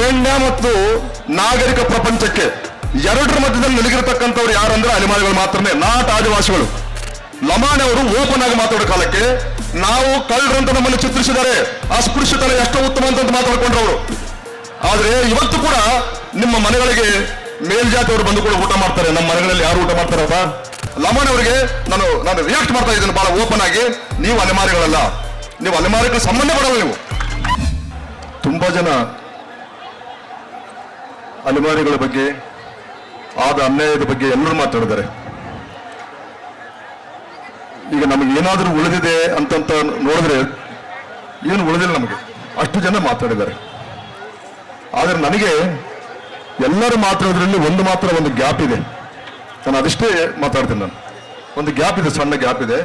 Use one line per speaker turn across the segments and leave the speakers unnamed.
ಅರಣ್ಯ ಮತ್ತು ನಾಗರಿಕ ಪ್ರಪಂಚಕ್ಕೆ ಎರಡರ ಮಧ್ಯದಲ್ಲಿ ನಿಲುಗಿರತಕ್ಕಂಥವ್ರು ಯಾರಂದ್ರೆ ಅಲಿಮಾರಿಗಳು ಮಾತ್ರನೇ, ನಾಟ್ ಆದಿವಾಸಿಗಳು. ಲಮಾಣೆ ಅವರು ಓಪನ್ ಆಗಿ ಮಾತಾಡೋ ಕಾಲಕ್ಕೆ ನಾವು ಕಳ್ಳರಂತ ನಮ್ಮನ್ನು ಚಿತ್ರಿಸಿದ್ದಾರೆ. ಅಸ್ಪೃಶ್ಯತನ ಎಷ್ಟೋ ಉತ್ತಮ ಅಂತ ಮಾತಾಡ್ಕೊಂಡ್ರವರು. ಆದ್ರೆ ಇವತ್ತು ಕೂಡ ನಿಮ್ಮ ಮನೆಗಳಿಗೆ ಮೇಲ್ಜಾತಿಯವರು ಬಂದು ಕೂಡ ಊಟ ಮಾಡ್ತಾರೆ. ನಮ್ಮ ಮನೆಗಳಲ್ಲಿ ಯಾರು ಊಟ ಮಾಡ್ತಾರಪ್ಪ ಲಮಾಣೆ ಅವರಿಗೆ ನಾನು ನಾನು ರಿಯಾಕ್ಟ್ ಮಾಡ್ತಾ ಇದ್ದೇನೆ ಬಹಳ ಓಪನ್ ಆಗಿ. ನೀವು ಅಲೆಮಾರಿಗಳಲ್ಲ ನೀವು ಅಲೆಮಾರಿಗಳ ಸಂಬಂಧ ಪಡಲ್ಲ ನೀವು. ತುಂಬಾ ಜನ ಅಲೆಮಾರಿಗಳ ಬಗ್ಗೆ, ಆದ ಅನ್ಯಾಯದ ಬಗ್ಗೆ ಎಲ್ಲರೂ ಮಾತಾಡಿದ್ದಾರೆ. ಈಗ ನಮಗೆ ಏನಾದರೂ ಉಳಿದಿದೆ ಅಂತಂತ ನೋಡಿದ್ರೆ ಏನು ಉಳಿದಿಲ್ಲ ನಮಗೆ. ಅಷ್ಟು ಜನ ಮಾತಾಡಿದ್ದಾರೆ. ಆದರೆ ನನಗೆ ಎಲ್ಲರೂ ಮಾತಾಡೋದ್ರಲ್ಲಿ ಒಂದು ಮಾತ್ರ ಒಂದು ಗ್ಯಾಪ್ ಇದೆ. ನಾನು ಅದಿಷ್ಟೇ ಮಾತಾಡ್ತೀನಿ ನಾನು. ಒಂದು ಗ್ಯಾಪ್ ಇದೆ, ಸಣ್ಣ ಗ್ಯಾಪ್ ಇದೆ.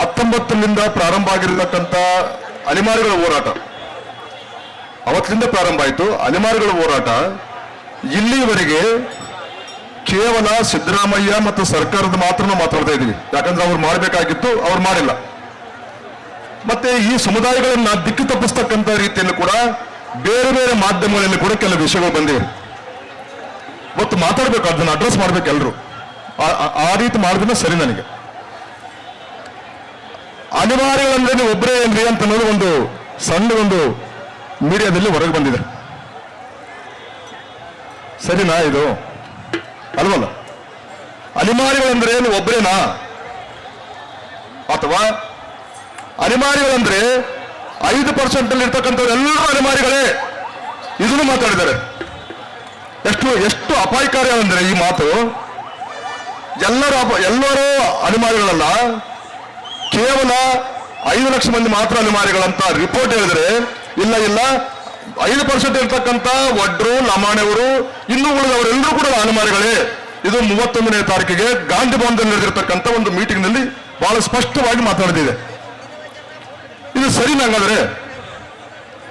ಹತ್ತೊಂಬತ್ತರಿಂದ ಪ್ರಾರಂಭ ಆಗಿರತಕ್ಕಂಥ ಅಲೆಮಾರಿಗಳ ಹೋರಾಟ. ಅವತ್ತಿನಿಂದ ಪ್ರಾರಂಭ ಆಯಿತು. ಅಲೆಮಾರುಗಳ ಹೋರಾಟ. ಇಲ್ಲಿವರೆಗೆ ಕೇವಲ ಸಿದ್ದರಾಮಯ್ಯ ಮತ್ತು ಸರ್ಕಾರದ ಮಾತ್ರ ಮಾತಾಡ್ತಾ ಇದ್ದೀವಿ. ಯಾಕಂದ್ರೆ ಅವ್ರು ಮಾಡಬೇಕಾಗಿತ್ತು, ಅವ್ರು ಮಾಡಿಲ್ಲ. ಮತ್ತೆ ಈ ಸಮುದಾಯಗಳನ್ನ ದಿಕ್ಕು ತಪ್ಪಿಸ್ತಕ್ಕಂಥ ರೀತಿಯಲ್ಲಿ ಕೂಡ ಬೇರೆ ಬೇರೆ ಮಾಧ್ಯಮಗಳಲ್ಲಿ ಕೂಡ ಕೆಲವು ವಿಷಯಗಳು ಬಂದಿವೆ. ಇವತ್ತು ಮಾತಾಡ್ಬೇಕು, ಅದನ್ನ ಅಡ್ರೆಸ್ ಮಾಡ್ಬೇಕು ಎಲ್ರು. ಆ- ರೀತಿ ಮಾಡಿದ್ರೆ ಸರಿ ನನಗೆ. ಅನಿವಾರ್ಯಗಳಂದ್ರೆ ನೀವು ಒಬ್ಬರೇ ಏನ್ರಿ ಅಂತ ಒಂದು ಸಣ್ಣ ಒಂದು ಮೀಡಿಯಾದಲ್ಲಿ ಹೊರಗೆ ಬಂದಿದೆ. ಸರಿನಾ ಇದು? ಅಲ್ವಲ್ಲ? ಅಲೆಮಾರಿಗಳಂದ್ರೆ ಏನು ಒಬ್ಬರೇನಾ ಅಥವಾ ಅನಿಮಾರಿಗಳಂದ್ರೆ ಐದು ಪರ್ಸೆಂಟ್ ಅಲ್ಲಿ ಇರ್ತಕ್ಕಂಥ ಎಲ್ಲರೂ ಅನಿವಾರ್ಯಗಳೇ ಇದನ್ನು ಮಾತಾಡಿದ್ದಾರೆ. ಎಷ್ಟು ಎಷ್ಟು ಅಪಾಯಕಾರಿ ಅಂದ್ರೆ ಈ ಮಾತು. ಎಲ್ಲರೂ ಅಪ- ಎಲ್ಲರೂ ಅನಿಮಾರಿಗಳಲ್ಲ. ಕೇವಲ ಐದು ಲಕ್ಷ ಮಂದಿ ಮಾತ್ರ ಅನಿಮಾರಿಗಳಂತ ರಿಪೋರ್ಟ್ ಹೇಳಿದ್ರೆ ಇಲ್ಲ ಇಲ್ಲ. ಐದು ಪರ್ಸೆಂಟ್ ಇರ್ತಕ್ಕಂಥ ವಡ್ರು ಲಮಾಣೆಯವರು ಇನ್ನೂ ಉಳಿದವರೆಲ್ಲರೂ ಕೂಡ ಅನುಮಾನಿಗಳೇ. ಇದು ಮೂವತ್ತೊಂದನೇ ತಾರೀಕಿಗೆ ಗಾಂಧಿ ಭವನದಲ್ಲಿ ನಡೆದಿರ್ತಕ್ಕಂಥ ಒಂದು ಮೀಟಿಂಗ್ನಲ್ಲಿ ಬಹಳ ಸ್ಪಷ್ಟವಾಗಿ ಮಾತಾಡ್ತಿದೆ ಇದು ಸರಿ ನಂಗಾದ್ರೆ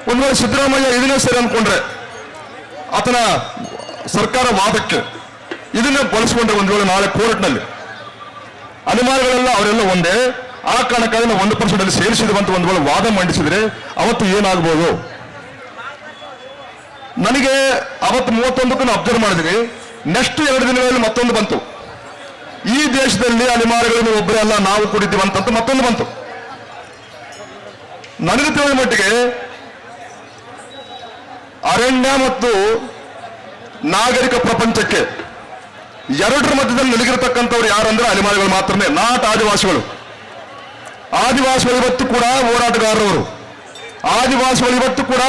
ಒಂದ್ ವೇಳೆ ಸಿದ್ದರಾಮಯ್ಯ ಇದನ್ನೇ ಸರಿ ಅನ್ಕೊಂಡ್ರೆ, ಆತನ ಸರ್ಕಾರ ವಾದಕ್ಕೆ ಇದನ್ನೇ ಬಳಸ್ಕೊಂಡ್ರೆ ಒಂದ್ ವೇಳೆ ನಾಳೆ ಕೋರ್ಟ್ನಲ್ಲಿ. ಅನುಮಾನಗಳೆಲ್ಲ ಅವರೆಲ್ಲ ಒಂದೇ. ಆ ಕಾರಣಕ್ಕಾಗಿ ನಾವು ಒಂದು ಪರ್ಸೆಂಟ್ ಅಲ್ಲಿ ಸೇರಿಸಿದ್ವಂತ ಒಂದು ವೇಳೆ ವಾದ ಮಂಡಿಸಿದ್ರೆ ಅವತ್ತು ಏನಾಗ್ಬೋದು? ನನಗೆ ಅವತ್ತು ಮೂವತ್ತೊಂದಕ್ಕೂ ಅಬ್ಸರ್ವ್ ಮಾಡಿದ್ವಿ ನೆಕ್ಸ್ಟ್ ಎರಡು ದಿನಗಳಲ್ಲಿ ಮತ್ತೊಂದು ಬಂತು. ಈ ದೇಶದಲ್ಲಿ ಅಲೆಮಾರಿಗಳನ್ನು ಒಬ್ಬರೇ ಅಲ್ಲ, ನಾವು ಕುಡಿತೀವಿ ಅಂತ ಮತ್ತೊಂದು ಬಂತು. ನನಗೆ ತಿಳಿದ ಮಟ್ಟಿಗೆ ಅರಣ್ಯ ಮತ್ತು ನಾಗರಿಕ ಪ್ರಪಂಚಕ್ಕೆ ಎರಡರ ಮಧ್ಯದಲ್ಲಿ ನಿಲುಗಿರತಕ್ಕಂಥವ್ರು ಯಾರಂದ್ರೆ ಅಲೆಮಾರಿಗಳು ಮಾತ್ರನೇ, ನಾಟ್ ಆದಿವಾಸಿಗಳು. ಆದಿವಾಸಿಗಳು ಇವತ್ತು ಕೂಡ ಹೋರಾಟಗಾರರವರು. ಆದಿವಾಸಿಗಳು ಇವತ್ತು ಕೂಡ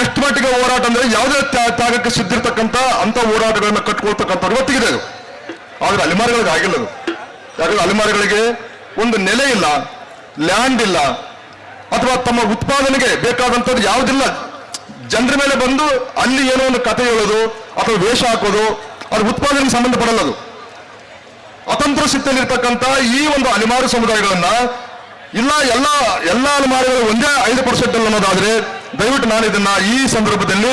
ಎಷ್ಟು ಮಟ್ಟಿಗೆ ಹೋರಾಟ ಅಂದ್ರೆ ಯಾವುದೇ ತ್ಯಾ- ತ್ಯಾಗಕ್ಕೆ ಸಿದ್ಧಿರ್ತಕ್ಕಂಥ ಅಂತ ಹೋರಾಟಗಳನ್ನ ಕಟ್ಕೊಳ್ತಕ್ಕಂಥ ಇವತ್ತಿಗಿದೆ ಅದು. ಆದ್ರೆ ಅಲೆಮಾರಿಗಳಿಗೆ ಆಗಿಲ್ಲ ಅದು. ಯಾಕಂದ್ರೆ ಅಲೆಮಾರಿಗಳಿಗೆ ಒಂದು ನೆಲೆ ಇಲ್ಲ ಲ್ಯಾಂಡ್ ಇಲ್ಲ, ಅಥವಾ ತಮ್ಮ ಉತ್ಪಾದನೆಗೆ ಬೇಕಾದಂಥದ್ದು ಯಾವುದಿಲ್ಲ. ಜನರ ಮೇಲೆ ಬಂದು ಅಲ್ಲಿ ಏನೋ ಒಂದು ಕಥೆ ಹೇಳೋದು ಅಥವಾ ವೇಷ ಹಾಕೋದು, ಅದು ಉತ್ಪಾದನೆಗೆ ಸಂಬಂಧಪಡಲ್ಲ ಅದು. ಅತಂತ್ರ ಸ್ಥಿತಿಯಲ್ಲಿರ್ತಕ್ಕಂಥ ಈ ಒಂದು ಅಲಿಮಾರು ಸಮುದಾಯಗಳನ್ನ ಇಲ್ಲ, ಎಲ್ಲ ಎಲ್ಲ ಅನುಮಾನಗಳು ಒಂದೇ ಐದು ಪರ್ಸೆಂಟ್ ಅಲ್ಲಿ ಅನ್ನೋದಾದ್ರೆ ದಯವಿಟ್ಟು ನಾನು ಇದನ್ನ ಈ ಸಂದರ್ಭದಲ್ಲಿ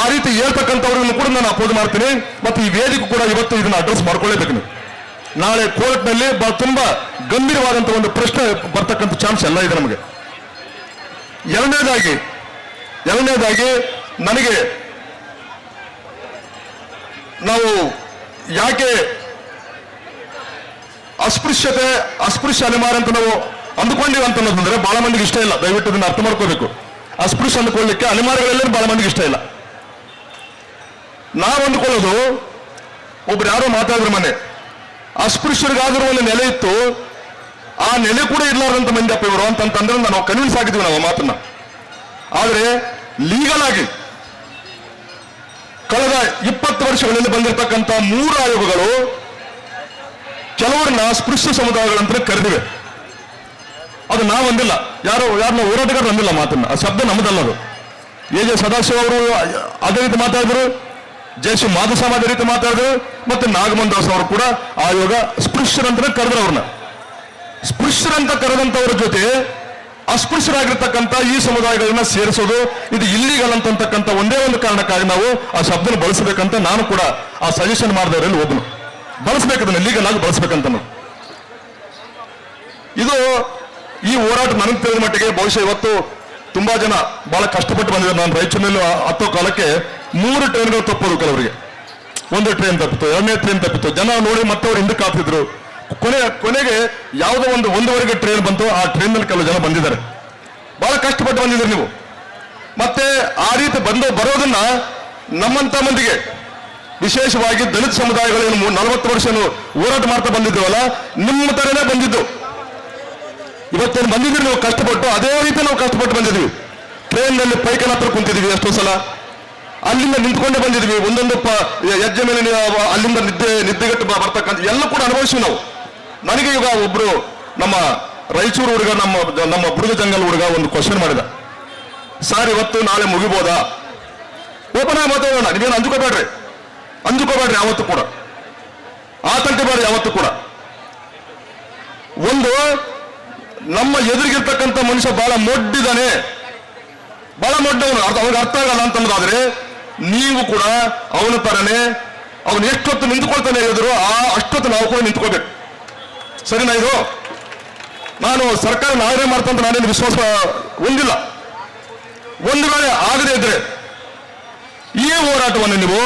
ಆ ರೀತಿ ಹೇಳ್ತಕ್ಕಂಥವ್ರನ್ನು ಕೂಡ ನಾನು ಅಪೋಸ್ ಮಾಡ್ತೀನಿ. ಮತ್ತು ಈ ವೇದಿಕೆ ಕೂಡ ಇವತ್ತು ಇದನ್ನ ಅಡ್ರೆಸ್ ಮಾಡ್ಕೊಳ್ಳೇಬೇಕು ನೀವು. ನಾಳೆ ಕೋರ್ಟ್ನಲ್ಲಿ ತುಂಬಾ ಗಂಭೀರವಾದಂತಹ ಒಂದು ಪ್ರಶ್ನೆ ಬರ್ತಕ್ಕಂಥ ಚಾನ್ಸ್ ಎಲ್ಲ ಇದೆ ನಮಗೆ. ಎರಡನೇದಾಗಿ ಎರಡನೇದಾಗಿ ನನಗೆ ನಾವು ಯಾಕೆ ಅಸ್ಪೃಶ್ಯತೆ, ಅಸ್ಪೃಶ್ಯ ಅಲೆಮಾರಿ ಅಂತ ನಾವು ಅಂದುಕೊಂಡಿವಿ ಅನ್ನೋದಂದ್ರೆ ಬಹಳ ಮಂದಿಗೆ ಇಷ್ಟ ಇಲ್ಲ. ದಯವಿಟ್ಟು ಇದನ್ನ ಅರ್ಥ ಮಾಡ್ಕೋಬೇಕು. ಅಸ್ಪೃಶ್ಯ ಅಂದ್ಕೊಳ್ಳಿಕ್ಕೆ ಅನಿವಾರ್ಯಗಳೆಲ್ಲ ಬಹಳ ಮಂದಿಗೆ ಇಷ್ಟ ಇಲ್ಲ. ನಾವು ಅಂದ್ಕೊಳ್ಳೋದು, ಒಬ್ರು ಯಾರೋ ಮಾತಾಡಿದ್ರು ಮನೆ. ಅಸ್ಪೃಶ್ಯರಿಗಾದ್ರೂ ಒಂದು ನೆಲೆ ಇತ್ತು. ಆ ನೆಲೆ ಕೂಡ ಇರ್ಲಾರ್ದಂತ ಮಂದಿಯಪ್ಪ ಇವರು ಅಂತಂತಂದ್ರೆ ನಾವು ಕನ್ವಿನ್ಸ್ ಆಗಿದ್ವಿ ನಾವು ಮಾತನ್ನ. ಆದ್ರೆ ಲೀಗಲ್ ಆಗಿ ಕಳೆದ ಇಪ್ಪತ್ತು ವರ್ಷಗಳಲ್ಲಿ ಬಂದಿರತಕ್ಕಂತ ಮೂರು ಆಯೋಗಗಳು ಕೆಲವರನ್ನ ಸ್ಪೃಶ್ಯ ಸಮುದಾಯಗಳಂತ ಕರೆದಿವೆ. ಅದು ನಾವು ಅಂದಿಲ್ಲ. ಯಾರು, ಯಾರನ್ನ ಹೋರಾಟಗಾರರು ಅಂದಿಲ್ಲ ಮಾತನ್ನ. ಆ ಶಬ್ದ ನಮ್ಮದಲ್ಲ ಅದು. ಎ ಜೆ ಸದಾಶಿವ ಅವರು ಅದೇ ರೀತಿ ಮಾತಾಡಿದ್ರು. ಜಯಶ್ರೀ ಮಾಧುಸ್ವಾಮಿ ಅದೇ ರೀತಿ ಮಾತಾಡಿದ್ರು. ಮತ್ತೆ ನಾಗಮನ್ ದಾಸ್ ಅವರು ಕೂಡ ಆಯೋಗ ಸ್ಪೃಶ್ಯರಂತ ಕರೆದ್ರು ಅವ್ರನ್ನ. ಸ್ಪೃಶ್ಯರಂತ ಕರೆದಂತವ್ರ ಜೊತೆ ಅಸ್ಪೃಶ್ಯರಾಗಿರ್ತಕ್ಕಂಥ ಈ ಸಮುದಾಯಗಳನ್ನ ಸೇರಿಸೋದು, ಇದು ಇಲ್ಲಿಗಲ್ ಅಂತಕ್ಕಂಥ ಒಂದೇ ಒಂದು ಕಾರಣಕ್ಕಾಗಿ ನಾವು ಆ ಶಬ್ದನ ಬಳಸಬೇಕಂತ ನಾನು ಕೂಡ ಆ ಸಜೆಷನ್ ಮಾಡಿದವರಲ್ಲಿ ಒಬ್ಬನು ಬಳಸ್ಬೇಕು ಅದನ್ನ ಲೀಗಲ್ ಆಗಿ ಬಳಸ್ಬೇಕಂತ. ಇದು ಈ ಹೋರಾಟ ನನಗೆ ತಿಳಿದ ಮಟ್ಟಿಗೆ ಬಹುಶಃ ಇವತ್ತು ತುಂಬಾ ಜನ ಬಹಳ ಕಷ್ಟಪಟ್ಟು ಬಂದಿದ್ದಾರೆ. ನಾನು ರಾಯಚೂರಿನಲ್ಲಿ ಹತ್ತೋ ಕಾಲಕ್ಕೆ ಮೂರು ಟ್ರೈನ್ಗಳು ತಪ್ಪೋದು ಕೆಲವರಿಗೆ. ಒಂದು ಟ್ರೈನ್ ತಪ್ಪಿತು ಎರಡನೇ ಟ್ರೈನ್ ತಪ್ಪಿತು ಜನ ನೋಡಿ ಮತ್ತೆ ಅವ್ರು ಹಿಂದಕ್ಕೆ ಹಾಕ್ತಿದ್ರು ಕೊನೆ, ಕೊನೆಗೆ ಯಾವುದೋ ಒಂದು ಒಂದೂವರೆಗೆ ಟ್ರೈನ್ ಬಂತು. ಆ ಟ್ರೈನಲ್ಲಿ ಕೆಲವು ಜನ ಬಂದಿದ್ದಾರೆ. ಬಹಳ ಕಷ್ಟಪಟ್ಟು ಬಂದಿದ್ದೀರಿ ನೀವು. ಮತ್ತೆ ಆ ರೀತಿ ಬಂದು ಬರೋದನ್ನ ನಮ್ಮಂತ ಮಂದಿಗೆ ವಿಶೇಷವಾಗಿ ದಲಿತ ಸಮುದಾಯಗಳೇನು ನಲವತ್ತು ವರ್ಷ ಹೋರಾಟ ಮಾಡ್ತಾ ಬಂದಿದ್ದೇವಲ್ಲ, ನಿಮ್ಮ ತರನೇ ಬಂದಿದ್ದು. ಇವತ್ತೇನು ಬಂದಿದ್ದೀರಿ ನಾವು? ಕಷ್ಟಪಟ್ಟು, ಅದೇ ರೀತಿ ನಾವು ಕಷ್ಟಪಟ್ಟು ಬಂದಿದ್ವಿ ಟ್ರೈನ್ನಲ್ಲಿ ಪೈಕನ ಹತ್ರ ಕುಂತಿದ್ವಿ ಎಷ್ಟೋ ಸಲ. ಅಲ್ಲಿಂದ ನಿಂತ್ಕೊಂಡೆ ಬಂದಿದ್ವಿ ಒಂದೊಂದು ಹೆಜ್ಜೆ ಮೇಲೆ ಅಲ್ಲಿಂದ ನಿದ್ದೆ, ನಿದ್ದೆಗಟ್ಟು ಬರ್ತಕ್ಕಂಥ ಎಲ್ಲ ಕೂಡ ಅನುಭವಿಸಿವಿ ನಾವು. ನನಗೆ ಈಗ ಒಬ್ರು ನಮ್ಮ ರಾಯಚೂರು ಹುಡುಗ, ನಮ್ಮ ನಮ್ಮ ಬುಡುಗ ಜಂಗಲ್ ಹುಡುಗ ಒಂದು ಕ್ವಶನ್ ಮಾಡಿದ. ಸರ್, ಇವತ್ತು ನಾಳೆ ಮುಗಿಬೋದಾ? ಓಪನ್ ಆಗಿ ಮಾತಾಡೋಣ. ನೀವೇನು ಅಂಜುಕೋಬೇಡ್ರಿ ಅಂಜುಕೋಬೇಡ್ರಿ ಯಾವತ್ತು ಕೂಡ. ಆತಂಕ ಬೇಡ್ರಿ ಯಾವತ್ತು ಕೂಡ. ಒಂದು, ನಮ್ಮ ಎದುರಿಗಿರ್ತಕ್ಕಂಥ ಮನುಷ್ಯ ಬಹಳ ಮೊಡ್ಡಿದ್ದಾನೆ ಬಹಳ ಮೊಡ್ಡವನು. ಅರ್ಥ, ಅವನಿಗೆ ಅರ್ಥ ಆಗಲ್ಲ ಅಂತಂದಾದ್ರೆ ನೀವು ಕೂಡ ಅವನ ತರನೇ ಅವನು ಎಷ್ಟೊತ್ತು ನಿಂತ್ಕೊಳ್ತಾನೆ ಎದುರು ಆ ಅಷ್ಟೊತ್ತು ನಾವು ಕೂಡ ನಿಂತ್ಕೋಬೇಕು ಸರಿನಾ ಇದು? ನಾನು ಸರ್ಕಾರ ನಾವೇ ಮಾಡ್ತಂತ ನಾನೇನು ವಿಶ್ವಾಸ ಹೊಂದಿಲ್ಲ. ಒಂದು ವೇಳೆ ಆಗದೇ ಇದ್ರೆ ಈ ಹೋರಾಟವನ್ನು ನೀವು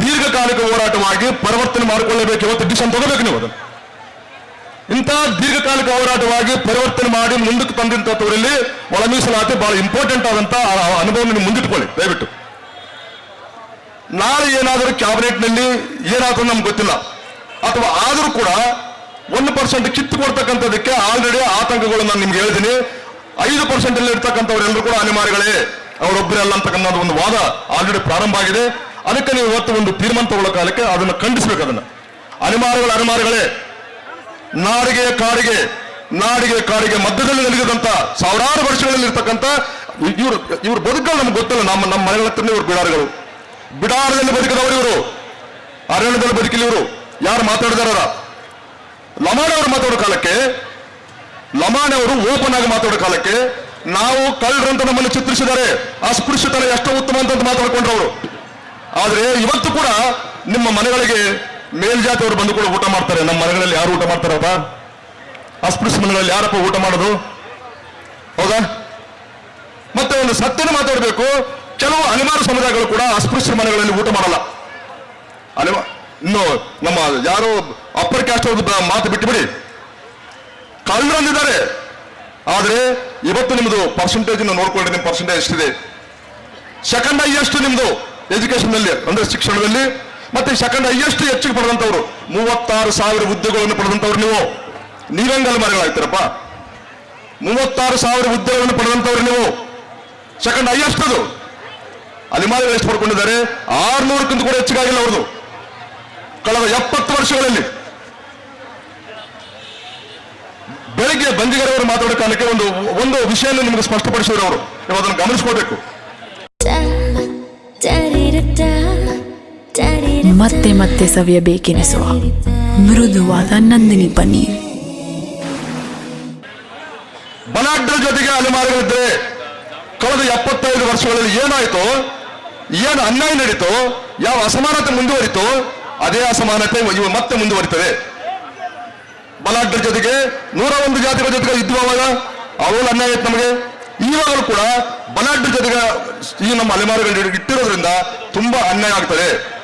ದೀರ್ಘಕಾಲಿಕ ಹೋರಾಟವಾಗಿ ಪರಿವರ್ತನೆ ಮಾಡಿಕೊಳ್ಳಬೇಕು. ಇವತ್ತು ಡಿಸಿಷನ್ ತಗೋಬೇಕು ನೀವು ಅದನ್ನು. ಇಂತಹ ದೀರ್ಘಕಾಲಿಕ ಹೋರಾಟವಾಗಿ ಪರಿವರ್ತನೆ ಮಾಡಿ ಮುಂದಕ್ಕೆ ತಂದಂಥವರಲ್ಲಿ ಒಳ ಮೀಸಲಾತಿ ಬಹಳ ಇಂಪಾರ್ಟೆಂಟ್ ಆದಂತ ಆ ಅನುಭವ ನೀವು ಮುಂದಿಟ್ಕೊಳ್ಳಿ. ದಯವಿಟ್ಟು. ನಾಳೆ ಏನಾದರೂ ಕ್ಯಾಬಿನೆಟ್ನಲ್ಲಿ ಏನಾದರೂ ನಮ್ಗೆ ಗೊತ್ತಿಲ್ಲ. ಅಥವಾ ಆದರೂ ಕೂಡ ಒಂದು ಪರ್ಸೆಂಟ್ ಕಿತ್ತು ಕೊಡ್ತಕ್ಕಂಥದಕ್ಕೆ ಆಲ್ರೆಡಿ ಆತಂಕಗಳು ನಾನು ನಿಮ್ಗೆ ಹೇಳ್ತೀನಿ ಐದು ಪರ್ಸೆಂಟ್ ಅಲ್ಲಿ ಇರ್ತಕ್ಕಂಥವ್ರೆಲ್ಲರೂ ಕೂಡ ಅನಿಮಾರಿಗಳೇ ಅವರೊಬ್ಬರೇ ಅಲ್ಲ ಅಂತಕ್ಕಂಥ ಒಂದು ವಾದ ಆಲ್ರೆಡಿ ಪ್ರಾರಂಭ ಆಗಿದೆ. ಅದಕ್ಕೆ ನೀವು ಇವತ್ತು ಒಂದು ತೀರ್ಮಾನ ತಗೊಳ್ಳೋ ಕಾಲಕ್ಕೆ ಅದನ್ನು ಖಂಡಿಸ್ಬೇಕು ಅದನ್ನ. ಅನಿವಾರ್ಯಗಳ ಅನುಮಾನಗಳೇ ನಾಡಿಗೆ ಕಾಡಿಗೆ ನಾಡಿಗೆ ಕಾಡಿಗೆ ಮಧ್ಯದಲ್ಲಿ ನಲಿಗದಂತ ಸಾವಿರಾರು ವರ್ಷಗಳಲ್ಲಿ ಇರ್ತಕ್ಕಂಥ ಇವರು, ಇವ್ರ ಬದುಕಲ್ಲಿ ನಮ್ಗೆ ಗೊತ್ತಿಲ್ಲ, ನಮ್ಮ ನಮ್ಮ ಮನೆಗಳ ಹತ್ರನೇ ಇವರು ಬಿಡಾರಗಳು. ಬಿಡಾರದಲ್ಲಿ ಬದುಕಿದವರು ಇವರು. ಅರಣ್ಯದಲ್ಲಿ ಬದುಕಿಲ್ಲ ಇವರು. ಯಾರು ಮಾತಾಡಿದಾರ ಲಮಾಣೆ ಅವರು ಮಾತಾಡೋ ಕಾಲಕ್ಕೆ, ಲಮಾಣೆ ಅವರು ಓಪನ್ ಆಗಿ ಮಾತಾಡೋ ಕಾಲಕ್ಕೆ ನಾವು ಕಳ್ಳರಂತ ನಮ್ಮನ್ನು ಚಿತ್ರಿಸಿದ್ದಾರೆ. ಅಸ್ಪೃಶ್ಯತನ ಎಷ್ಟು ಉತ್ತಮ ಅಂತ ಮಾತಾಡ್ಕೊಂಡ್ರು ಅವರು. ಆದ್ರೆ ಇವತ್ತು ಕೂಡ ನಿಮ್ಮ ಮನೆಗಳಿಗೆ ಮೇಲ್ಜಾತಿಯವರು ಬಂದು ಕೂಡ ಊಟ ಮಾಡ್ತಾರೆ. ನಮ್ಮ ಮನೆಗಳಲ್ಲಿ ಯಾರು ಊಟ ಮಾಡ್ತಾರಪ್ಪ ಅಸ್ಪೃಶ್ಯ ಮನೆಗಳಲ್ಲಿ ಯಾರಪ್ಪ ಊಟ ಮಾಡೋದು? ಹೌದಾ? ಮತ್ತೆ ಒಂದು ಸತ್ಯನ ಮಾತಾಡಬೇಕು. ಕೆಲವು ಅನಿವಾರ್ಯ ಸಮುದಾಯಗಳು ಕೂಡ ಅಸ್ಪೃಶ್ಯ ಮನೆಗಳಲ್ಲಿ ಊಟ ಮಾಡಲ್ಲ. ಅನಿವ, ಇನ್ನು ನಮ್ಮ ಯಾರು ಅಪ್ಪರ್ ಕ್ಯಾಸ್ಟ್ ಅವ್ರದ್ದು ಮಾತು ಬಿಟ್ಟುಬಿಡಿ ಕಳ್ಳರಲ್ಲಿದ್ದಾರೆ ಆದರೆ ಇವತ್ತು ನಿಮ್ಮದು ಪರ್ಸೆಂಟೇಜ್ ನೋಡ್ಕೊಂಡ್ರೆ ನಿಮ್ಮ ಪರ್ಸೆಂಟೇಜ್ ಎಷ್ಟಿದೆ? ಸೆಕೆಂಡ್ ಎಷ್ಟು ನಿಮ್ದು. ಎಜುಕೇಶನ್ನಲ್ಲಿ ಅಂದ್ರೆ ಶಿಕ್ಷಣದಲ್ಲಿ, ಮತ್ತೆ ಸೆಕೆಂಡ್ ಹೈಯೆಸ್ಟ್ ಹೆಚ್ಚಿಗೆ ಪಡೆದಂಥವ್ರು? ಮೂವತ್ತಾರು ಸಾವಿರ ಹುದ್ದೆಗಳನ್ನು ಪಡೆದಂಥವ್ರು ನೀವು. ನೀರಂಗಲ್ ಮರಗಳಾಗ್ತೀರಪ್ಪ ಮೂವತ್ತಾರು ಸಾವಿರ ಹುದ್ದೆಗಳನ್ನು ಪಡೆದಂಥವ್ರು ನೀವು. ಸೆಕೆಂಡ್ ಹೈಯೆಸ್ಟ್ ಅದು ಅಲ್ಲಿ ಮಾತ್ರ ಎಷ್ಟು ಪಡ್ಕೊಂಡಿದ್ದಾರೆ ಆರ್ನೂರಕ್ಕಿಂತ ಕೂಡ ಹೆಚ್ಚಿಗಾಗಿಲ್ಲ ಅವ್ರದ್ದು. ಕಳೆದ ಎಪ್ಪತ್ತು ವರ್ಷಗಳಲ್ಲಿ. ಬೆಳಿಗ್ಗೆ ಬಂದಿಗರವರು ಮಾತಾಡೋ ಕಾಲಕ್ಕೆ ಒಂದು ಒಂದು ವಿಷಯ ನಿಮಗೆ ಸ್ಪಷ್ಟಪಡಿಸಿದ್ರು ಅವರು. ನೀವು ಅದನ್ನು ಗಮನಿಸ್ಕೋಬೇಕು
ಮತ್ತೆ ಮತ್ತೆ ಸವಿಯಬೇಕೆನಿಸುವ ಮೃದುವಾದ ನಂದಿನಿ ಪನ್ನೀರ್
ಬಲಾಢ್ಯರ ಜೊತೆಗೆ ಅಲೆಮಾರಿಗಳಿದ್ರೆ ಕಳೆದ ಎಪ್ಪತ್ತೈದು ವರ್ಷಗಳಲ್ಲಿ ಏನಾಯ್ತು? ಏನು ಅನ್ಯಾಯ ನಡೀತು? ಯಾವ ಅಸಮಾನತೆ ಮುಂದುವರಿತು? ಅದೇ ಅಸಮಾನತೆ ಇವು ಮತ್ತೆ ಮುಂದುವರಿತದೆ. ಬಲಾಢ್ಯರ ಜೊತೆಗೆ ನೂರ ಒಂದು ಜಾತಿಗಳ ಜೊತೆಗೆ ಇದ್ವು ಅವಾಗ ಅವಳು ಅನ್ಯಾಯ ಇತ್ತು ನಮಗೆ. ಈವಾಗಲೂ ಕೂಡ ಬಲಾಢ್ಯರ ಜೊತೆಗೆ ಈ ನಮ್ಮ ಅಲೆಮಾರುಗಳು ಇಟ್ಟಿರೋದ್ರಿಂದ ತುಂಬಾ ಅನ್ಯಾಯ ಆಗ್ತದೆ.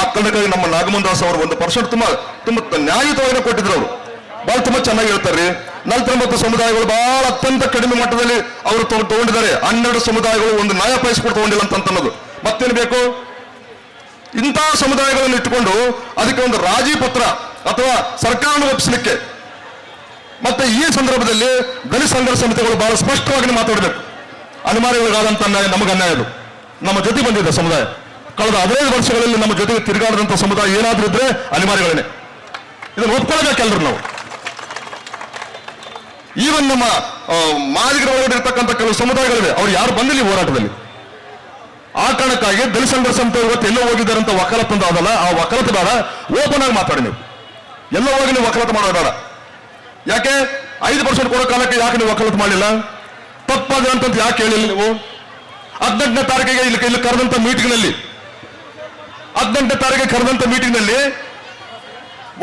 ಆ ಕಾರಣಕ್ಕಾಗಿ ನಮ್ಮ ನಾಗಮೋಹನ್ ಅವರು ಒಂದು ಪರ್ಸೆಂಟ್ ತುಂಬಾ ತುಂಬಾ ನ್ಯಾಯಯುತವಾಗಿ ಕೊಟ್ಟಿದ್ರು ಅವರು. ಬಹಳ ತುಂಬಾ ಚೆನ್ನಾಗಿ ಹೇಳ್ತಾರೆ ನಲವತ್ತೊಂಬತ್ತು ಸಮುದಾಯಗಳು ಬಹಳ ಅತ್ಯಂತ ಕಡಿಮೆ ಮಟ್ಟದಲ್ಲಿ ಅವರು ತಗೊ- ತಗೊಂಡಿದ್ದಾರೆ. ಹನ್ನೆರಡು ಸಮುದಾಯಗಳು ಒಂದು ನ್ಯಾಯ ಪೈಸೆ ಕೂಡ ತಗೊಂಡಿಲ್ಲ ಅಂತ ಅನ್ನೋದು. ಮತ್ತೇನು ಬೇಕು? ಇಂತಹ ಸಮುದಾಯಗಳನ್ನು ಇಟ್ಟುಕೊಂಡು ಅದಕ್ಕೆ ಒಂದು ರಾಜಿ ಪತ್ರ ಅಥವಾ ಸರ್ಕಾರವನ್ನು ಒಪ್ಪಿಸಲಿಕ್ಕೆ. ಮತ್ತೆ ಈ ಸಂದರ್ಭದಲ್ಲಿ ಗಲಿ ಸಂಘರ್ಷ ಸಮಿತಿಗಳು ಬಹಳ ಸ್ಪಷ್ಟವಾಗಿ ಮಾತಾಡಬೇಕು. ಅನಿವಾರ್ಯವಾದಂತ ಅನ್ಯಾಯ, ನಮಗೆ ಅನ್ಯಾಯ ನಮ್ಮ ಜೊತೆ ಬಂದಿದ್ದ ಸಮುದಾಯ. ಕಳೆದ ಹದಿನೈದು ವರ್ಷಗಳಲ್ಲಿ ನಮ್ಮ ಜೊತೆಗೆ ತಿರುಗಾಡದಂತ ಸಮುದಾಯ ಏನಾದ್ರೂ ಇದ್ರೆ ಅನಿವಾರ್ಯಗಳೇನೆ. ಇದನ್ನು ಒಪ್ಕೊಳ್ಬೇಕು ಎಲ್ಲರೂ ನಾವು. ಈವನ್ ನಮ್ಮ ಮಾದಿಗರ ಒಳಗಡೆ ಇರ್ತಕ್ಕಂಥ ಕೆಲವು ಸಮುದಾಯಗಳಿವೆ, ಅವ್ರು ಯಾರು ಬಂದಿಲ್ಲ ಹೋರಾಟದಲ್ಲಿ. ಆ ಕಾರಣಕ್ಕಾಗಿ ದಲಿತ ಸಂಘರ್ಷ ಅಂತ ಇವತ್ತು ಎಲ್ಲೋ ಹೋಗಿದ್ದಾರೆ ಅಂತ ವಕಾಲತ್ ಅಂತ ಅದಲ್ಲ, ಆ ವಕಾಲತ್ ಬೇಡ ಓಪನ್ ಆಗಿ ಮಾತಾಡಿ ನೀವು. ಎಲ್ಲೋ ಹೋಗಿ ನೀವು ವಕಾಲತ್ ಬೇಡ. ಯಾಕೆ? ಐದು ಪರ್ಸೆಂಟ್ ಕೊಡೋ ಕಾಲಕ್ಕೆ ಯಾಕೆ ನೀವು ವಕಾಲತ್ ಮಾಡಲಿಲ್ಲ ತಪ್ಪಾದ್ರೆ ಅಂತ ಯಾಕೆ ಹೇಳಿಲ್ಲ ನೀವು? ಹದಿನೆಂಟನೇ ತಾರೀಕಿಗೆ ಇಲ್ಲಿ ಇಲ್ಲಿ ಕರೆದಂತ ಮೀಟಿಂಗ್ನಲ್ಲಿ, ಹದಿನೆಂಟನೇ ತಾರೀಕಿಗೆ ಕರೆದಂತ ಮೀಟಿಂಗ್ನಲ್ಲಿ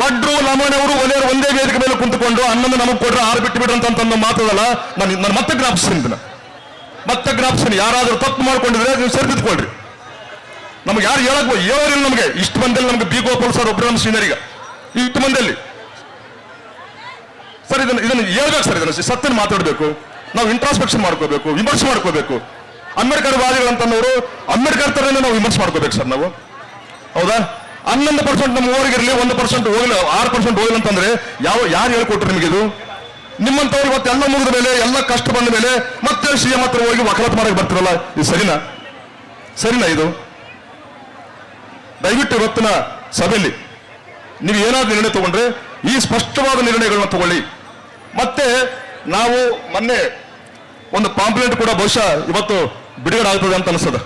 ಒಡ್ರು ನಮ್ಮನೆಯವರು ಒಲೆಯರು ಒಂದೇ ವೇದಿಕೆ ಮೇಲೆ ಕುಂತುಕೊಂಡು ಅನ್ನನ್ನು ನಮಗೆ ಕೊಡ್ರೆ, ಆರು ಬಿಟ್ಟು ಬಿಡ್ರಿ ಅಂತ ಮಾತದಲ್ಲ, ನಾನು ನಾನು ಮತ್ತೆ ಜ್ಞಾಪಿಸ್ತೀನಿ ಇದನ್ನ. ಮತ್ತೆ ಜ್ಞಾಪಿಸ್ತೀನಿ. ಯಾರಾದರೂ ತಪ್ಪು ಮಾಡ್ಕೊಂಡಿದ್ರೆ ನೀವು ಸರಿದಿದ್ಕೊಳ್ರಿ ನಮ್ಗೆ ಯಾರು ಹೇಳಕ್ ಹೇಳೋರಿಲ್ಲ ನಮಗೆ. ಇಷ್ಟು ಮಂದಿಯಲ್ಲಿ ನಮ್ಗೆ ಬಿ ಗೋಪಾಲ್ ಸರ್ ಒಬ್ಬರು ನಮ್ಮ ಸೀನಿಯರಿಗೆ ಇಷ್ಟು ಮಂದಿಯಲ್ಲಿ. ಸರ್, ಇದನ್ನ ಇದನ್ನು ಹೇಳ್ಬೇಕು ಸರ್, ಇದನ್ನ ಸತ್ಯನ ಮಾತಾಡಬೇಕು. ನಾವು ಇಂಟ್ರಾಸ್ಪೆಕ್ಷನ್ ಮಾಡ್ಕೋಬೇಕು, ವಿಮರ್ಶೆ ಮಾಡ್ಕೋಬೇಕು. ಅಂಬೇಡ್ಕರ್ ವಾದಿಗಳಂತವರು ಅಂಬೇಡ್ಕರ್ ತರನೇ ನಾವು ವಿಮರ್ಶೆ ಮಾಡ್ಕೋಬೇಕು ಸರ್ ನಾವು. ಹೌದಾ? ಹನ್ನೊಂದು ಪರ್ಸೆಂಟ್ ನಮ್ಮ ಊರಿಗಿರಲಿ ಒಂದು ಪರ್ಸೆಂಟ್ ಹೋಗಿಲ್ಲ, ಆರು ಪರ್ಸೆಂಟ್ ಹೋಗಿಲ್ಲ ಅಂತಂದ್ರೆ ಯಾವ, ಯಾರು ಹೇಳ್ಕೊಟ್ರು ನಿಮಗೆ ಇದು? ನಿಮ್ಮಂತವ್ರು ಇವತ್ತು ಎಲ್ಲ ಮುಗಿದ ಮೇಲೆ, ಎಲ್ಲ ಕಷ್ಟ ಬಂದ ಮೇಲೆ ಮತ್ತೆ ಸಿ ಎಂ ಹತ್ರ ಹೋಗಿ ವಕಾಲತ್ ಮಾಡಕ್ಕೆ ಬರ್ತಿರಲ್ಲ? ಇದು ಸರಿನಾ? ಸರಿನಾ ಇದು? ದಯವಿಟ್ಟು ಇವತ್ತಿನ ಸಭೆಯಲ್ಲಿ ನೀವು ಏನಾದ್ರು ನಿರ್ಣಯ ತಗೊಂಡ್ರೆ ಈ ಸ್ಪಷ್ಟವಾದ ನಿರ್ಣಯಗಳನ್ನ ತಗೊಳ್ಳಿ. ಮತ್ತೆ ನಾವು ಮೊನ್ನೆ ಒಂದು ಪಾಂಪ್ಲೆಂಟ್ ಕೂಡ ಬಹುಶಃ ಇವತ್ತು ಬಿಡುಗಡೆ ಆಗ್ತದೆ ಅಂತ ಅನಿಸ್ತದೆ.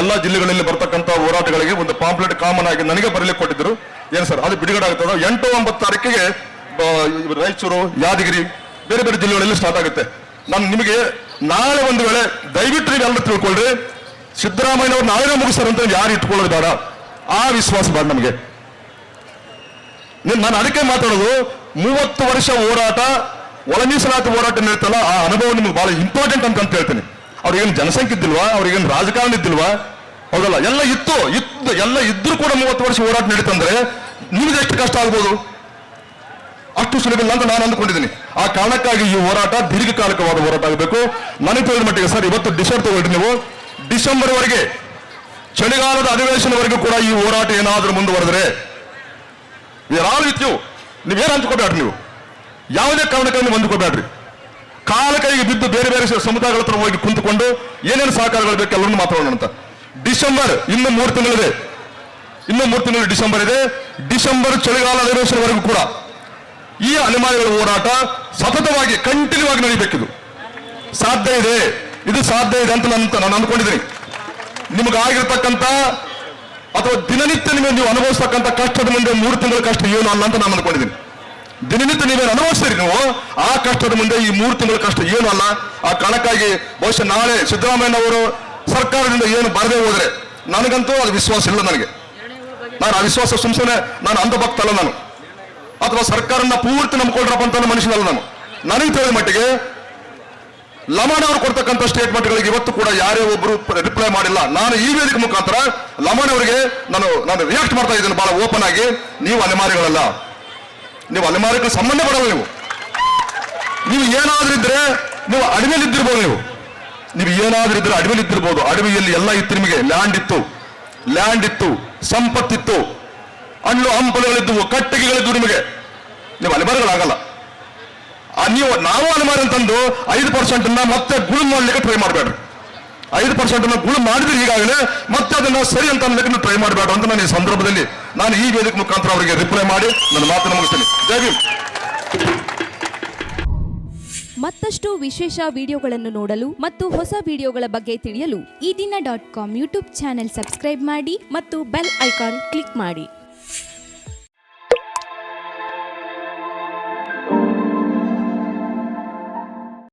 ಎಲ್ಲ ಜಿಲ್ಲೆಗಳಲ್ಲಿ ಬರ್ತಕ್ಕಂಥ ಹೋರಾಟಗಳಿಗೆ ಒಂದು ಪಾಂಪ್ಲೆಟ್ ಕಾಮನ್ ಆಗಿ ನನಗೆ ಬರಲಿಕ್ಕೆ ಕೊಟ್ಟಿದ್ರು. ಏನು ಸರ್, ಅದು ಬಿಡುಗಡೆ ಆಗ್ತದೆ? ಎಂಟು ಒಂಬತ್ತು ತಾರೀಕಿಗೆ ರಾಯಚೂರು, ಯಾದಗಿರಿ, ಬೇರೆ ಬೇರೆ ಜಿಲ್ಲೆಗಳಲ್ಲಿ ಸ್ಟಾರ್ಟ್ ಆಗುತ್ತೆ. ನಾನು ನಿಮಗೆ ನಾಳೆ ಒಂದು ವೇಳೆ ದಯವಿಟ್ಟು ನೀವು ಎಲ್ಲರೂ ತಿಳ್ಕೊಳ್ರಿ. ಸಿದ್ದರಾಮಯ್ಯನವ್ರು ನಾಳೆ ಮುಗಿಸ್ತಾರೆ ಅಂತ ಯಾರು ಇಟ್ಕೊಳ್ಳೋದು ಬೇಡ. ಆ ವಿಶ್ವಾಸ ಬೇಡ ನಮಗೆ. ನಾನು ಅದಕ್ಕೆ ಮಾತಾಡೋದು, ಮೂವತ್ತು ವರ್ಷ ಹೋರಾಟ ಒಳ ಮೀಸಲಾತಿ ಹೋರಾಟ ನಡೀತಲ್ಲ, ಆ ಅನುಭವ ನಿಮ್ಗೆ ಬಹಳ ಇಂಪಾರ್ಟೆಂಟ್ ಅಂತ ಹೇಳ್ತೀನಿ. ಅವ್ರಿಗೇನು ಜನಸಂಖ್ಯೆ ಇದ್ದಿಲ್ವಾ ಅವ್ರಿಗೇನು ರಾಜಕಾರಣ ಇದ್ದಿಲ್ವಾ? ಹೌದಲ್ಲ? ಎಲ್ಲ ಇತ್ತು ಇತ್ತು, ಎಲ್ಲ ಇದ್ರೂ ಕೂಡ ಮೂವತ್ತು ವರ್ಷ ಹೋರಾಟ ನಡೀತಂದ್ರೆ ನಿಮ್ಗೆ ಎಷ್ಟು ಕಷ್ಟ ಆಗ್ಬೋದು? ಅಷ್ಟು ಸುಲಭ ಇಲ್ಲ ಅಂತ ನಾನು ಅಂದ್ಕೊಂಡಿದ್ದೀನಿ. ಆ ಕಾರಣಕ್ಕಾಗಿ ಈ ಹೋರಾಟ ದೀರ್ಘಕಾಲಿಕವಾದ ಹೋರಾಟ ಆಗಬೇಕು. ನನಗೆ ತಿಳಿದ ಮಟ್ಟಿಗೆ ಸರ್, ಇವತ್ತು ಡಿಸೆಂಬರ್ ತಗೊಳ್ಳಿ ನೀವು. ಡಿಸೆಂಬರ್ ವರೆಗೆ ಚಳಿಗಾಲದ ಅಧಿವೇಶನವರೆಗೂ ಕೂಡ ಈ ಹೋರಾಟ ಏನಾದರೂ ಮುಂದುವರೆದ್ರೆ ಆಲ್ ವಿತ್ ಯು ನೀವೇನು ಹಂಚ್ಕೋಬೇಡ್ರಿ ನೀವು? ಯಾವುದೇ ಕಾರಣಕ್ಕಾಗಿ ಹೊಂದಿಕೊಳ್ಬೇಡ್ರಿ. ಕಾಲ ಕೈಗೆ ಬಿದ್ದು ಬೇರೆ ಬೇರೆ ಸಮುದಾಯಗಳ ಹತ್ರ ಹೋಗಿ ಕುಂತುಕೊಂಡು ಏನೇನು ಸಹಕಾರಗಳು ಬೇಕು ಎಲ್ಲರನ್ನು ಮಾತಾಡೋಣ ಅಂತ. ಡಿಸೆಂಬರ್ ಇನ್ನು ಮೂರು ತಿಂಗಳಿದೆ. ಇನ್ನು ಮೂರು ತಿಂಗಳು ಡಿಸೆಂಬರ್ ಇದೆ. ಡಿಸೆಂಬರ್ ಚಳಿಗಾಲ ಅಧಿವೇಶನವರೆಗೂ ಕೂಡ ಈ ಅಲೆಮಾರಿಗಳ ಹೋರಾಟ ಸತತವಾಗಿ ಕಂಟಿನ್ಯೂ ಆಗಿ ನಡೀಬೇಕಿದು. ಸಾಧ್ಯ ಇದೆ. ಇದು ಸಾಧ್ಯ ಇದೆ ಅಂತ ನಾನು ನಾನು ಅಂದ್ಕೊಂಡಿದ್ದೀನಿ. ನಿಮಗಾಗಿರ್ತಕ್ಕಂಥ ಅಥವಾ ದಿನನಿತ್ಯ ನಿಮಗೆ ನೀವು ಅನುಭವಿಸ್ತಕ್ಕಂಥ ಕಷ್ಟದ ಮುಂದೆ ಮೂರು ತಿಂಗಳ ಕಷ್ಟ ಏನು ಅಲ್ಲ ಅಂತ ನಾನು ಅನ್ಕೊಂಡಿದ್ದೀನಿ ದಿನನಿತ್ಯ ನೀವೇನು ಅನುಭವಿಸ್ತೀರಿ ನೀವು. ಆ ಕಷ್ಟದ ಮುಂದೆ ಈ ಮೂರು ತಿಂಗಳ ಕಷ್ಟ ಏನು ಅಲ್ಲ. ಆ ಕಾರಣಕ್ಕಾಗಿ ಬಹುಶಃ ನಾಳೆ ಸಿದ್ದರಾಮಯ್ಯನವರು ಸರ್ಕಾರದಿಂದ ಏನು ಬರದೇ ಹೋದ್ರೆ ನನಗಂತೂ ಅದು ವಿಶ್ವಾಸ ಇಲ್ಲ ನನಗೆ. ನಾನು ಆ ವಿಶ್ವಾಸ ಸುಮ್ಸನೆ ನಾನು ಅಂಧಭಕ್ತ ಅಲ್ಲ ನಾನು. ಅಥವಾ ಸರ್ಕಾರನ ಪೂರ್ತಿ ನಂಬ್ಕೊಂಡ್ರಪ್ಪ ಅಂತ ಮನುಷ್ಯನಲ್ಲ ನಾನು. ನನಗೆ ತಿಳಿದ ಮಟ್ಟಿಗೆ ಲಮಣ ಅವರು ಕೊಡ್ತಕ್ಕಂಥ ಸ್ಟೇಟ್ಮೆಂಟ್ಗಳಿಗೆ ಇವತ್ತು ಕೂಡ ಯಾರೇ ಒಬ್ಬರು ರಿಪ್ಲೈ ಮಾಡಿಲ್ಲ. ನಾನು ಈ ವೇದಿಕೆ ಮುಖಾಂತರ ಲಮಣ ಅವರಿಗೆ ನಾನು ನಾನು ರಿಯಾಕ್ಟ್ ಮಾಡ್ತಾ ಇದ್ದೀನಿ ಬಹಳ ಓಪನ್ ಆಗಿ. ನೀವು ಅಲೆಮಾರಿಗಳಲ್ಲ ನೀವು ಅಲೆಮಾರಿಗಳು ಸಂಬಂಧ ಪಡಲ್ಲ ನೀವು. ನೀವು ಏನಾದ್ರೂ ಇದ್ರೆ ನೀವು ಅಡವಿಯಲ್ಲಿ ಇದ್ದಿರ್ಬೋದು ನೀವು. ನೀವು ಏನಾದ್ರೂ ಇದ್ರೆ ಅಡವಿಯಲ್ಲಿ ಎಲ್ಲ ಇತ್ತು ನಿಮಗೆ. ಲ್ಯಾಂಡ್ ಇತ್ತು. ಲ್ಯಾಂಡ್ ಇತ್ತು. ಸಂಪತ್ತಿತ್ತು. ಹಣ್ಣು ಹಂಪಲುಗಳಿದ್ದವು ಕಟ್ಟಿಗೆಗಳಿದ್ದು ನಿಮಗೆ. ನೀವು ಅಲೆಮಾರಿಗಳಾಗಲ್ಲ. ನೀವು, ನಾವು ಅಲೆಮಾರಿ ತಂದು ಐದು ಪರ್ಸೆಂಟ್ ಮತ್ತೆ ಗುಳಿ ಮಾಡ್ಲಿಕ್ಕೆ ಟ್ರೈ ಮಾಡಬೇಡ್ರಿ. ಐದು ಪರ್ಸೆಂಟ್ ಗುಳು ಮಾಡಿದ್ರೆ ಈಗಾಗಲೇ, ಮತ್ತೆ ಅದನ್ನು ಸರಿ ಅಂತ ಅನ್ನೋದಕ್ಕೆ ಟ್ರೈ ಮಾಡಬೇಡ ಅಂತ ನಾನು ಈ ಸಂದರ್ಭದಲ್ಲಿ ನಾನು ಈ ವೇದಿಕೆ ಮುಖಾಂತರ ಅವರಿಗೆ ರಿಪ್ಲೈ ಮಾಡಿ ನನ್ನ ಮಾತನ್ನು ಮುಗಿಸ್ತೀನಿ. ಜೈ
ಮತ್ತಷ್ಟು ವಿಶೇಷ ವಿಡಿಯೋಗಳನ್ನು ನೋಡಲು ಮತ್ತು ಹೊಸ ವಿಡಿಯೋಗಳ ಬಗ್ಗೆ ತಿಳಿಯಲು
ಈ ದಿನ dot com YouTube channel subscribe ಮಾಡಿ
ಮತ್ತು ಬೆಲ್ ಐಕಾನ್ ಕ್ಲಿಕ್ ಮಾಡಿ.